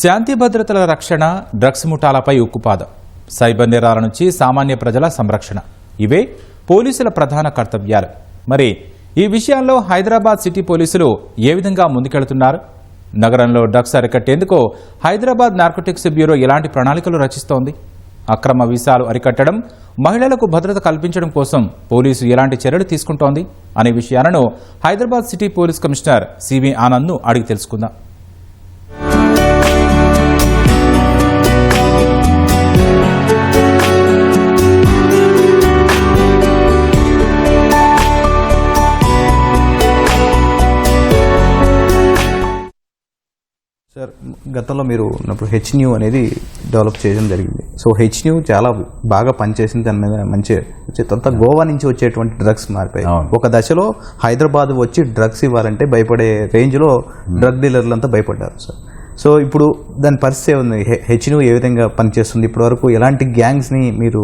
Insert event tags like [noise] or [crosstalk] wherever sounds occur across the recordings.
శాంతి భద్రతల రక్షణ డ్రగ్స్ ముఠాలపై ఉక్కుపాదం సైబర్ నేరాల నుంచి సామాన్య ప్రజల సంరక్షణ. ఇవే పోలీసుల ప్రధాన కర్తవ్యాలు. మరి ఈ విషయాల్లో హైదరాబాద్ సిటీ పోలీసులు ఏ విధంగా ముందుకెళ్తున్నారు? నగరంలో డ్రగ్స్ అరికట్టేందుకు హైదరాబాద్ నార్కోటిక్స్ బ్యూరో ఎలాంటి ప్రణాళికలు రచిస్తోంది? అక్రమ వీసాలు అరికట్టడం మహిళలకు భద్రత కల్పించడం కోసం పోలీసు ఎలాంటి చర్యలు తీసుకుంటోంది? అనే విషయాలను Hyderabad city police commissioner CV ఆనంద్ను అడిగి తెలుసుకుందాం. సార్ గతంలో మీరు ఉన్నప్పుడు హెచ్ న్యూ అనేది డెవలప్ చేయడం జరిగింది. సో హెచ్ న్యూ చాలా బాగా పనిచేసింది దాని మీద మంచి తర్వాత గోవా నుంచి వచ్చేటువంటి డ్రగ్స్ మారిపోయాయి. అవును. ఒక దశలో హైదరాబాద్ వచ్చి డ్రగ్స్ ఇవ్వాలంటే భయపడే రేంజ్లో డ్రగ్ డీలర్లంతా భయపడ్డారు సార్. సో ఇప్పుడు దాని పరిస్థితి ఉంది హెచ్ న్యూ ఏ విధంగా పనిచేస్తుంది? ఇప్పటి వరకు ఎలాంటి గ్యాంగ్స్ని మీరు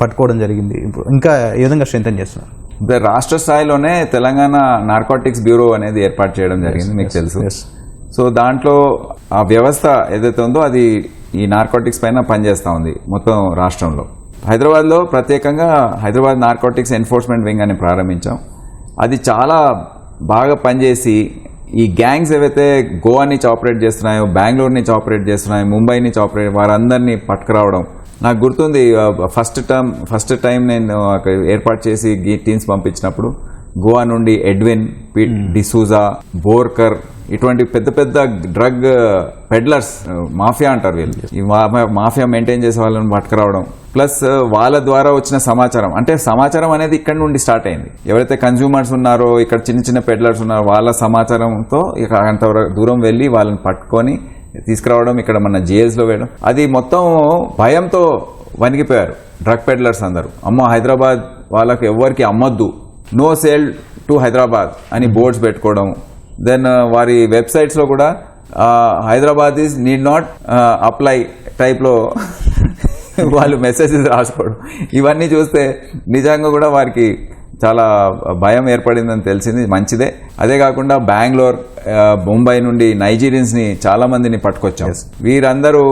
పట్టుకోవడం జరిగింది? ఇప్పుడు ఇంకా ఏ విధంగా స్ట్రెంథన్ చేస్తున్నారు? రాష్ట్ర స్థాయిలోనే తెలంగాణ నార్కోటిక్స్ బ్యూరో అనేది ఏర్పాటు చేయడం జరిగింది మీకు తెలుసు. సో దాంట్లో ఆ వ్యవస్థ ఏదైతే ఉందో అది ఈ నార్కోటిక్స్ పైన పనిచేస్తూ ఉంది మొత్తం రాష్ట్రంలో. హైదరాబాద్లో ప్రత్యేకంగా హైదరాబాద్ నార్కోటిక్స్ ఎన్ఫోర్స్మెంట్ వింగ్ అని ప్రారంభించాం. అది చాలా బాగా పనిచేసి ఈ గ్యాంగ్స్ ఏవైతే గోవా నుంచి ఆపరేట్ చేస్తున్నాయో బెంగళూరు నుంచి ఆపరేట్ చేస్తున్నాయో ముంబై నుంచి ఆపరేట్ వారందరినీ పట్టుకురావడం. నాకు గుర్తుంది ఫస్ట్ టర్మ్ ఫస్ట్ టైం నేను ఏర్పాటు చేసి గీ టీమ్స్ పంపించినప్పుడు గోవా నుండి ఎడ్విన్ పిట్ డిసూజా బోర్కర్ ఇటువంటి పెద్ద పెద్ద డ్రగ్ పెడ్లర్స్ మాఫియా అంటారు వీళ్ళు. ఈ మాఫియా మెయింటైన్ చేసే వాళ్ళని పట్టుకురావడం. ప్లస్ వాళ్ళ ద్వారా వచ్చిన సమాచారం. అంటే సమాచారం అనేది ఇక్కడ నుండి స్టార్ట్ అయింది. ఎవరైతే కన్జ్యూమర్స్ ఉన్నారో ఇక్కడ చిన్న చిన్న పెడ్లర్స్ ఉన్నారో వాళ్ళ సమాచారంతో ఇక అంత దూరం వెళ్ళి వాళ్ళని పట్టుకొని తీసుకురావడం ఇక్కడ మన జైల్స్లో వేయడం. అది మొత్తం భయంతో వణికిపోయారు. డ్రగ్ పెడ్లర్స్ అందరూ. అమ్మో హైదరాబాద్ వాళ్ళకి ఎవరికి అమ్మొద్దు. నో సేల్ టు హైదరాబాద్ అని బోర్డ్స్ పెట్టుకోవడం. దెన్ వారి వెబ్సైట్స్లో కూడా Hyderabad is need not apply టైప్లో [laughs] వాళ్ళు మెసేజెస్ రాసుకోవడం. ఇవన్నీ చూస్తే నిజంగా కూడా వారికి చాలా భయం ఏర్పడిందని తెలిసింది మంచిదే. అదే కాకుండా బెంగళూరు ముంబై నుండి నైజీరియన్స్ని చాలా మందిని పట్టుకొచ్చాం. వీరందరూ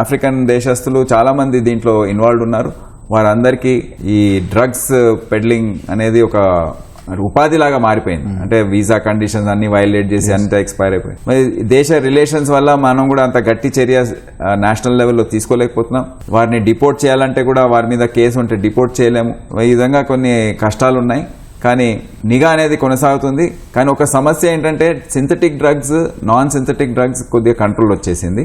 ఆఫ్రికన్ దేశస్తులు చాలా మంది దీంట్లో ఇన్వాల్వ్ ఉన్నారు. వారందరికీ ఈ డ్రగ్స్ పెడ్లింగ్ అనేది ఒక ఉపాధి లాగా మారిపోయింది అంటే వీసా కండిషన్స్ అన్ని వైలేట్ చేసి అంతా ఎక్స్పైర్ అయిపోయింది. మరి దేశ రిలేషన్స్ వల్ల మనం కూడా అంత గట్టి చర్య నేషనల్ లెవెల్లో తీసుకోలేకపోతున్నాం. వారిని డిపోర్ట్ చేయాలంటే కూడా వారి మీద కేసు ఉంటే డిపోర్ట్ చేయలేము. ఈ విధంగా కొన్ని కష్టాలు ఉన్నాయి కానీ నిఘా అనేది కొనసాగుతుంది. కానీ ఒక సమస్య ఏంటంటే synthetic drugs non synthetic drugs కొద్దిగా కంట్రోల్ వచ్చేసింది.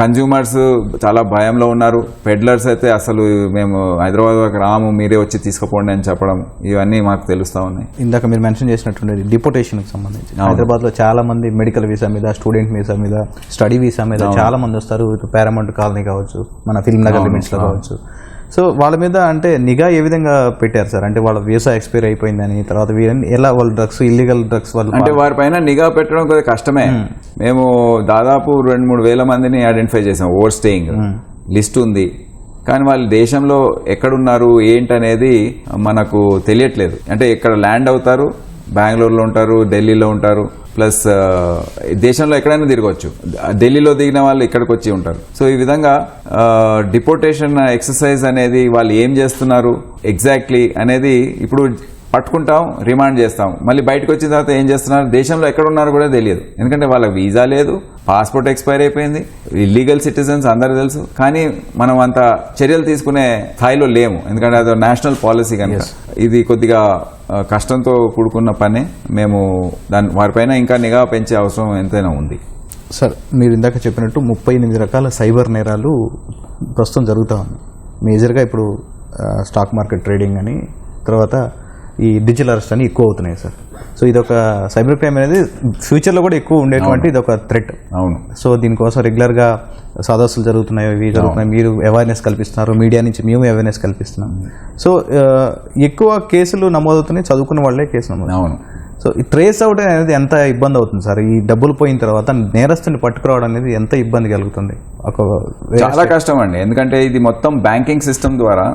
కన్జ్యూమర్స్ చాలా భయంలో ఉన్నారు. పెడ్లర్స్ అయితే అసలు మేము హైదరాబాద్ రాము మీరే వచ్చి తీసుకుపోండి అని చెప్పడం ఇవన్నీ మాకు తెలుస్తా ఉన్నాయి. ఇందాక మీరు మెన్షన్ చేసినటువంటి డిపోటేషన్కి సంబంధించి. హైదరాబాద్లో చాలా మంది మెడికల్ వీసా మీద స్టూడెంట్ వీసా మీద స్టడీ వీసా మీద చాలా మంది వస్తారు. పారామౌంట్ కాలనీ కావచ్చు మన ఫిల్మ్ నగర్ లిమిట్స్లో కావచ్చు. సో వాళ్ళ మీద అంటే నిఘా ఏ విధంగా పెట్టారు సార్? అంటే వాళ్ళ వీసా ఎక్స్పైర్ అయిపోయిందని తర్వాత వీళ్ళని ఎలా వాళ్ళ డ్రగ్స్ ఇల్లీగల్ డ్రగ్స్ వాళ్ళు అంటే వారిపైన నిఘా పెట్టడం కొద్దిగా కష్టమే. మేము. దాదాపు రెండు మూడు వేల మందిని ఐడెంటిఫై చేసాం ఓవర్ స్టేయింగ్ లిస్ట్ ఉంది. కానీ వాళ్ళు దేశంలో ఎక్కడున్నారు ఏంటనేది మనకు తెలియట్లేదు. అంటే ఇక్కడ ల్యాండ్ అవుతారు బెంగళూరులో ఉంటారు ఢిల్లీలో ఉంటారు ప్లస్ దేశంలో ఎక్కడైనా తిరగవచ్చు ఢిల్లీలో దిగిన వాళ్ళు ఇక్కడికి వచ్చి ఉంటారు. సో ఈ విధంగా డిపోటేషన్ ఎక్సర్సైజ్ అనేది వాళ్ళు ఏం చేస్తున్నారు ఎగ్జాక్ట్లీ అనేది ఇప్పుడు పట్టుకుంటాం రిమాండ్ చేస్తాం. మళ్ళీ బయటకు వచ్చిన తర్వాత ఏం చేస్తున్నారు? దేశంలో ఎక్కడ ఉన్నారో కూడా తెలియదు. ఎందుకంటే వాళ్ళకి వీసా లేదు పాస్పోర్ట్ ఎక్స్పైర్ అయిపోయింది ఇల్లీగల్ సిటిజన్స్ అందరూ తెలుసు. కానీ మనం అంత చర్యలు తీసుకునే స్థాయిలో లేము. ఎందుకంటే అది నేషనల్ పాలసీ కనుక. ఇది కొద్దిగా కష్టంతో కూడుకున్న పనే. మేము దాని వారిపైన ఇంకా నిఘా పెంచే అవసరం ఎంతైనా ఉంది. సార్ మీరు ఇందాక చెప్పినట్టు ముప్పై ఎనిమిది రకాల సైబర్ నేరాలు ప్రస్తుతం జరుగుతూ ఉంది. మేజర్గా ఇప్పుడు స్టాక్ మార్కెట్ ట్రేడింగ్ అని తర్వాత ఈ డిజిటల్ అరెస్ట్ అని ఎక్కువ అవుతున్నాయి సార్ సో ఇది ఒక సైబర్ క్రైమ్ అనేది ఫ్యూచర్లో కూడా ఎక్కువ ఉండేటువంటి ఇది ఒక థ్రెట్ అవును. సో దీనికోసం రెగ్యులర్గా సదస్సులు జరుగుతున్నాయి ఇవి జరుగుతున్నాయి. మీరు అవేర్నెస్ కల్పిస్తున్నారు మీడియా నుంచి మేము అవేర్నెస్ కల్పిస్తున్నాం. సో ఆ, ఎక్కువ కేసులు నమోదవుతున్నాయి చదువుకున్న వాళ్ళే కేసు నమోదు. అవును. సో ఈ ట్రేస్ అవుట్ అనేది ఎంత ఇబ్బంది అవుతుంది సార్ ఈ డబ్బులు పోయిన తర్వాత నేరస్తుని పట్టుకురావడం అనేది ఎంత ఇబ్బంది కలుగుతుంది? ఒక చాలా కష్టం అండి. ఎందుకంటే ఇది మొత్తం బ్యాంకింగ్ సిస్టమ్ ద్వారా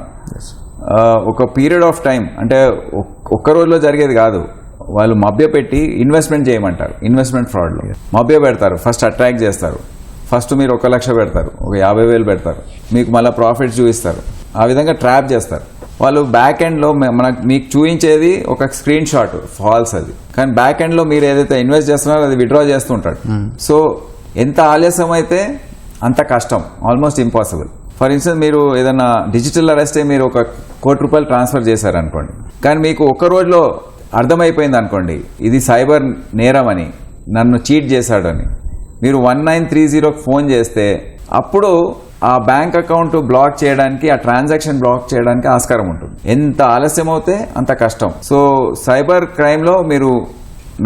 ఒక పీరియడ్ ఆఫ్ టైం అంటే ఒక్- ఒక్క రోజులో జరిగేది కాదు. వాళ్ళు మభ్య పెట్టి ఇన్వెస్ట్మెంట్ చేయమంటారు ఇన్వెస్ట్మెంట్ ఫ్రాడ్లో. మభ్య పెడతారు ఫస్ట్ అట్రాక్ట్ చేస్తారు. ఫస్ట్ మీరు ఒక లక్ష పెడతారు ఒక యాభై వేలు పెడతారు. మీకు మళ్ళీ ప్రాఫిట్ చూపిస్తారు. ఆ విధంగా ట్రాప్ చేస్తారు. వాళ్ళు బ్యాక్ ఎండ్లో మనకు మీకు చూపించేది ఒక స్క్రీన్ షాట్ ఫాల్స్ అది. కానీ బ్యాక్ ఎండ్లో మీరు ఏదైతే ఇన్వెస్ట్ చేస్తున్నారో అది విడ్రా చేస్తుంటాడు సో ఎంత ఆలస్యం అయితే అంత కష్టం ఆల్మోస్ట్ ఇంపాసిబుల్. ఫర్ ఇన్స్టెన్స్ మీరు ఏదైనా డిజిటల్ అరెస్టే మీరు ఒక కోటి రూపాయలు ట్రాన్స్ఫర్ చేశారనుకోండి. కానీ మీకు ఒక్క రోజులో అర్థమైపోయింది అనుకోండి ఇది సైబర్ నేరం అని నన్ను చీట్ చేశాడని. మీరు వన్ నైన్ త్రీ జీరోకి ఫోన్ చేస్తే అప్పుడు ఆ బ్యాంక్ అకౌంట్ బ్లాక్ చేయడానికి ఆ ట్రాన్సాక్షన్ బ్లాక్ చేయడానికి ఆస్కారం ఉంటుంది. ఎంత ఆలస్యం అవుతే అంత కష్టం. సో సైబర్ క్రైమ్లో మీరు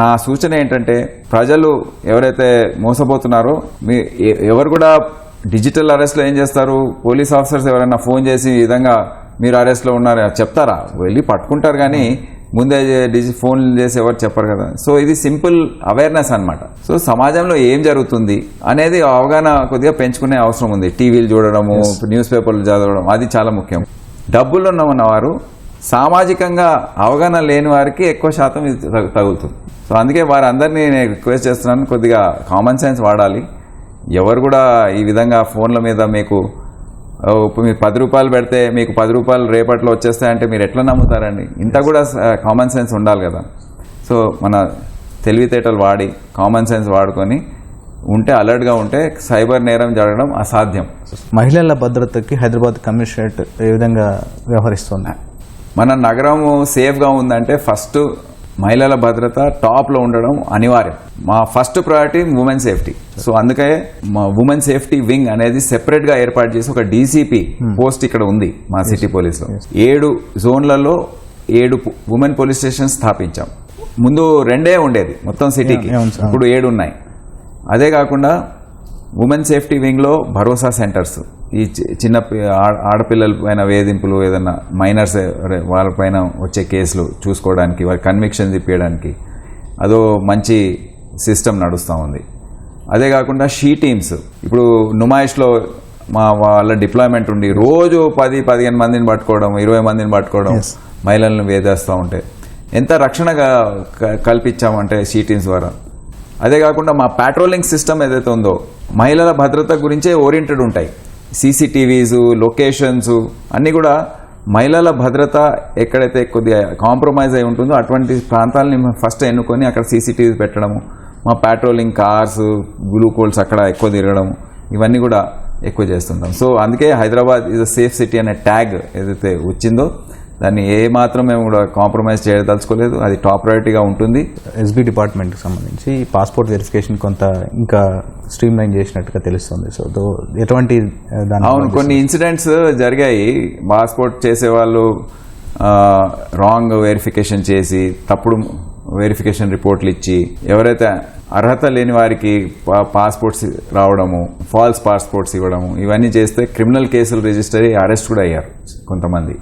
నా సూచన ఏంటంటే ప్రజలు ఎవరైతే మోసపోతున్నారో మీ ఎవరు కూడా డిజిటల్ అరెస్ట్లో ఏం చేస్తారు? పోలీస్ ఆఫీసర్స్ ఎవరైనా ఫోన్ చేసి ఈ విధంగా మీరు అరెస్ట్లో ఉన్నారు చెప్తారా? వెళ్ళి పట్టుకుంటారు కానీ ముందే డిజి ఫోన్ చేసి ఎవరు చెప్పరు కదా. సో ఇది సింపుల్ అవేర్నెస్ అన్నమాట. సో సమాజంలో ఏం జరుగుతుంది అనేది అవగాహన కొద్దిగా పెంచుకునే అవసరం ఉంది. టీవీలు చూడడము న్యూస్ పేపర్లు చదవడం అది చాలా ముఖ్యం. డబ్బులు ఉన్న వారు సామాజికంగా అవగాహన లేని వారికి ఎక్కువ శాతం ఇది తగు- తగులుతుంది. సో అందుకే వారందరినీ నేను రిక్వెస్ట్ చేస్తున్నాను కొద్దిగా కామన్ సెన్స్ వాడాలి. ఎవరు కూడా ఈ విధంగా ఫోన్ల మీద మీకు మీరు పది రూపాయలు పెడితే మీకు పది రూపాయలు రేపట్లో వచ్చేస్తాయంటే మీరు ఎట్లా నమ్ముతారండి? ఇంత కూడా కామన్ సెన్స్ ఉండాలి కదా. సో మన తెలివితేటలు వాడి కామన్ సెన్స్ వాడుకొని ఉంటే అలర్ట్గా ఉంటే సైబర్ నేరం జరగడం అసాధ్యం. మహిళల భద్రతకి హైదరాబాద్ కమిషనరేట్ ఏ విధంగా వ్యవహరిస్తుంది? మన నగరం సేఫ్గా ఉందంటే ఫస్ట్ మహిళల భద్రత టాప్లో ఉండడం అనివార్యం. మా first priority women safety so అందుకే మా ఉమెన్ సేఫ్టీ వింగ్ అనేది సెపరేట్గా ఏర్పాటు చేసి ఒక డీసీపీ పోస్ట్ ఇక్కడ ఉంది మా సిటీ పోలీస్లో ఏడు జోన్లలో ఏడు ఉమెన్ పోలీస్ స్టేషన్ స్థాపించాం. ముందు రెండే ఉండేది మొత్తం సిటీకి. ఇప్పుడు ఏడు ఉన్నాయి. అదే కాకుండా ఉమెన్ సేఫ్టీ వింగ్లో భరోసా సెంటర్స్. ఈ చిన్న ఆడపిల్లల పైన వేధింపులు ఏదైనా మైనర్స్ వాళ్ళపైన వచ్చే కేసులు చూసుకోవడానికి వారి కన్విక్షన్ తిప్పేయడానికి అదో మంచి సిస్టమ్ నడుస్తూ ఉంది. అదే కాకుండా షీ టీమ్స్. ఇప్పుడు నుమాయిష్లో మా వాళ్ళ డిప్లాయ్మెంట్ ఉండి రోజు పది పదిహేను మందిని పట్టుకోవడం ఇరవై మందిని పట్టుకోవడం. మహిళలను వేధేస్తూ ఉంటే ఎంత రక్షణగా కల్పించామంటే షీ టీమ్స్ ద్వారా. అదే కాకుండా మా పాట్రోలింగ్ సిస్టమ్ ఏదైతే ఉందో మహిళల భద్రత గురించే ఓరియంటెడ్ ఉంటాయి. సీసీటీవీస్ లొకేషన్స్ అన్నీ కూడా మహిళల భద్రత ఎక్కడైతే కొద్దిగా కాంప్రమైజ్ అయి ఉంటుందో అటువంటి ప్రాంతాలని ఫస్ట్ ఎన్నుకొని అక్కడ సీసీటీవీ పెట్టడము. మా పెట్రోలింగ్ కార్స్ గ్లూకోల్స్ అక్కడ ఎక్కువ తిరగడం ఇవన్నీ కూడా ఎక్కువ చేస్తుంటాం. సో అందుకే Hyderabad is a safe city అనే ట్యాగ్ ఏదైతే వచ్చిందో దాన్ని ఏ మాత్రం మేము కూడా కాంప్రమైజ్ చేయదలుచుకోలేదు. అది టాప్ ప్రయారిటీగా ఉంటుంది. ఎస్బీ డిపార్ట్మెంట్కి సంబంధించి పాస్పోర్ట్ వెరిఫికేషన్ కొంత ఇంకా స్ట్రీమ్ లైన్ చేసినట్టుగా తెలుస్తుంది. సో ఎటువంటి దాని అవును కొన్ని ఇన్సిడెంట్స్ జరిగాయి. పాస్పోర్ట్ చేసే వాళ్ళు రాంగ్ వెరిఫికేషన్ చేసి తప్పుడు వెరిఫికేషన్ రిపోర్ట్లు ఇచ్చి ఎవరైతే అర్హత లేని వారికి పాస్పోర్ట్స్ రావడము ఫాల్స్ పాస్పోర్ట్స్ ఇవ్వడము ఇవన్నీ చేస్తే క్రిమినల్ కేసులు రిజిస్టర్ అయ్యి అరెస్ట్ కూడా అయ్యారు కొంతమంది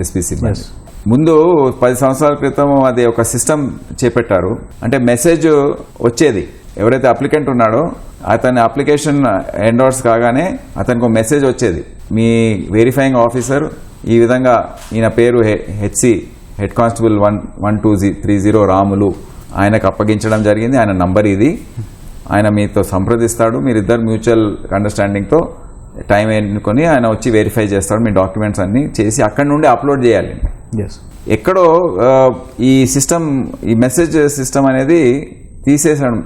ఎస్పీ సిబ్బంది. ముందు పది సంవత్సరాల క్రితం అది ఒక సిస్టమ్ చేపట్టారు. అంటే మెసేజ్ వచ్చేది. ఎవరైతే అప్లికెంట్ ఉన్నాడో అతని అప్లికేషన్ ఎండోర్స్ కాగానే అతనికి ఒక మెసేజ్ వచ్చేది. మీ వెరిఫైయింగ్ ఆఫీసర్ ఈ విధంగా ఈయన పేరు HC head constable one one two G three zero Ramulu ఆయనకు అప్పగించడం జరిగింది. ఆయన నంబర్ ఇది. ఆయన మీతో సంప్రదిస్తాడు. మీరిద్దరు మ్యూచువల్ అండర్స్టాండింగ్తో టైం ఎన్నుకొని ఆయన వచ్చి వెరిఫై చేస్తాడు. మీ డాక్యుమెంట్స్ అన్ని చేసి అక్కడి నుండి అప్లోడ్ చేయాలి. ఎస్ ఎక్కడో ఈ సిస్టమ్ ఈ మెసేజ్ సిస్టమ్ అనేది తీసేసడం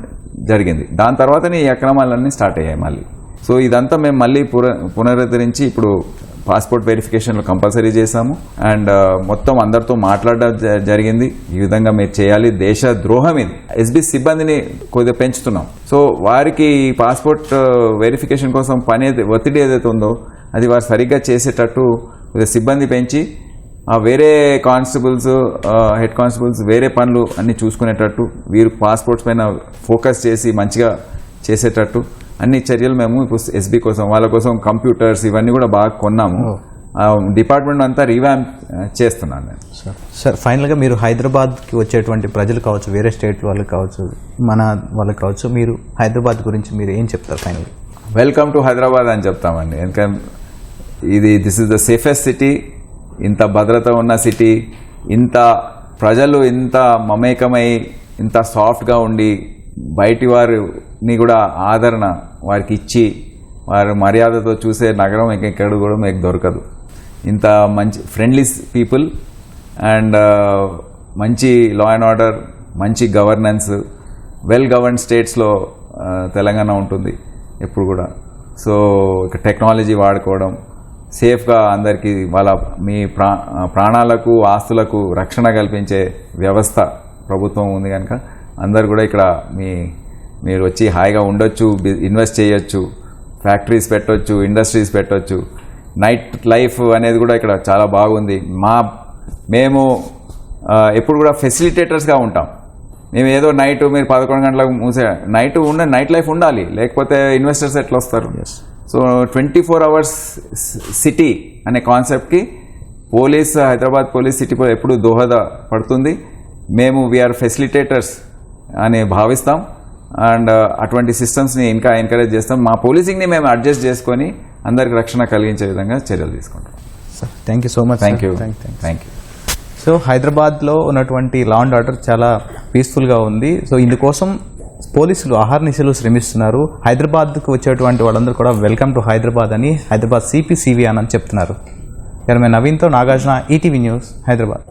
జరిగింది. దాని తర్వాతనే ఈ అక్రమాలన్నీ స్టార్ట్ అయ్యాయి మళ్ళీ. సో ఇదంతా మేము మళ్ళీ పునరుద్ధరించి ఇప్పుడు పాస్పోర్ట్ వెరిఫికేషన్లు కంపల్సరీ చేశాము. అండ్ మొత్తం అందరితో మాట్లాడడం జ- జరిగింది. ఈ విధంగా మీరు చేయాలి. దేశ ద్రోహం ఇది. ఎస్బీ సిబ్బందిని కొద్దిగా పెంచుతున్నాం. సో వారికి పాస్పోర్ట్ వెరిఫికేషన్ కోసం పని ఒత్తిడి ఏదైతే ఉందో అది వారు సరిగ్గా చేసేటట్టు కొద్దిగా సిబ్బంది పెంచి ఆ వేరే కానిస్టేబుల్స్ హెడ్ కానిస్టేబుల్స్ వేరే పనులు అన్ని చూసుకునేటట్టు వీరు పాస్పోర్ట్స్ పైన ఫోకస్ చేసి మంచిగా చేసేటట్టు అన్ని చర్యలు మేము ఇప్పుడు ఎస్బీ కోసం వాళ్ళ కోసం కంప్యూటర్స్ ఇవన్నీ కూడా బాగా కొన్నాము. డిపార్ట్మెంట్ అంతా రీవ్యాంప్ చేస్తున్నాను నేను. సార్ సార్ ఫైనల్గా మీరు హైదరాబాద్కి వచ్చేటువంటి ప్రజలు కావచ్చు వేరే స్టేట్ వాళ్ళకి కావచ్చు మన వాళ్ళకి కావచ్చు మీరు హైదరాబాద్ గురించి మీరు ఏం చెప్తారు ఫైనల్ వెల్కమ్ టు హైదరాబాద్ అని చెప్తామండి. ఎందుకంటే ఇది this is the safest city ఇంత భద్రత ఉన్న సిటీ ఇంత ప్రజలు ఇంత మమేకమై ఇంత సాఫ్ట్గా ఉండి బయటి వారు ని కూడా ఆదరణ వారికి ఇచ్చి వారి మర్యాదతో చూసే నగరం ఎక్కడ కూడా మీకు దొరకదు. ఇంత మంచి ఫ్రెండ్లీ పీపుల్ అండ్ మంచి లా అండ్ ఆర్డర్ మంచి గవర్నెన్స్ వెల్ గవర్న్ స్టేట్స్లో తెలంగాణ ఉంటుంది ఎప్పుడు కూడా. సో ఇక టెక్నాలజీ వాడుకోవడం సేఫ్గా అందరికీ వాళ్ళ మీ ప్రా ప్రాణాలకు ఆస్తులకు రక్షణ కల్పించే వ్యవస్థ ప్రభుత్వం ఉంది కనుక అందరు కూడా ఇక్కడ మీ మీరు వచ్చి హాయిగా ఉండొచ్చు బి- ఇన్వెస్ట్ చేయొచ్చు ఫ్యాక్టరీస్ పెట్టొచ్చు ఇండస్ట్రీస్ పెట్టొచ్చు. నైట్ లైఫ్ అనేది కూడా ఇక్కడ చాలా బాగుంది. మా మేము ఎప్పుడు కూడా ఫెసిలిటేటర్స్గా ఉంటాం. మేము ఏదో నైట్ మీరు పదకొండు గంటలకు మూసే నైట్ ఉండ నైట్ లైఫ్ ఉండాలి. లేకపోతే ఇన్వెస్టర్స్ ఎట్లా వస్తారు? So twenty four hours city అనే కాన్సెప్ట్కి పోలీస్ హైదరాబాద్ పోలీస్ సిటీ ఎప్పుడు దోహద పడుతుంది మేము వీఆర్ ఫెసిలిటేటర్స్ అని భావిస్తాం. అండ్ అటువంటి సిస్టమ్స్ని ఇంకా ఎంకరేజ్ చేస్తాం. మా పోలీసింగ్ని మేము అడ్జస్ట్ చేసుకొని అందరికి రక్షణ కలిగించే విధంగా చర్యలు తీసుకుంటాం sir thank you so much thank you thank you so హైదరాబాద్లో ఉన్నటువంటి లా అండ్ ఆర్డర్ చాలా పీస్ఫుల్గా ఉంది. సో ఇందుకోసం పోలీసులు అహర్నిశలు శ్రమిస్తున్నారు. హైదరాబాద్కు వచ్చేటువంటి వాళ్ళందరూ కూడా వెల్కమ్ టు హైదరాబాద్ అని హైదరాబాద్ సిపి సివి అని చెప్తున్నారు. ఇక్కడ నవీన్తో నాగార్జున ఈటీవీ న్యూస్ హైదరాబాద్.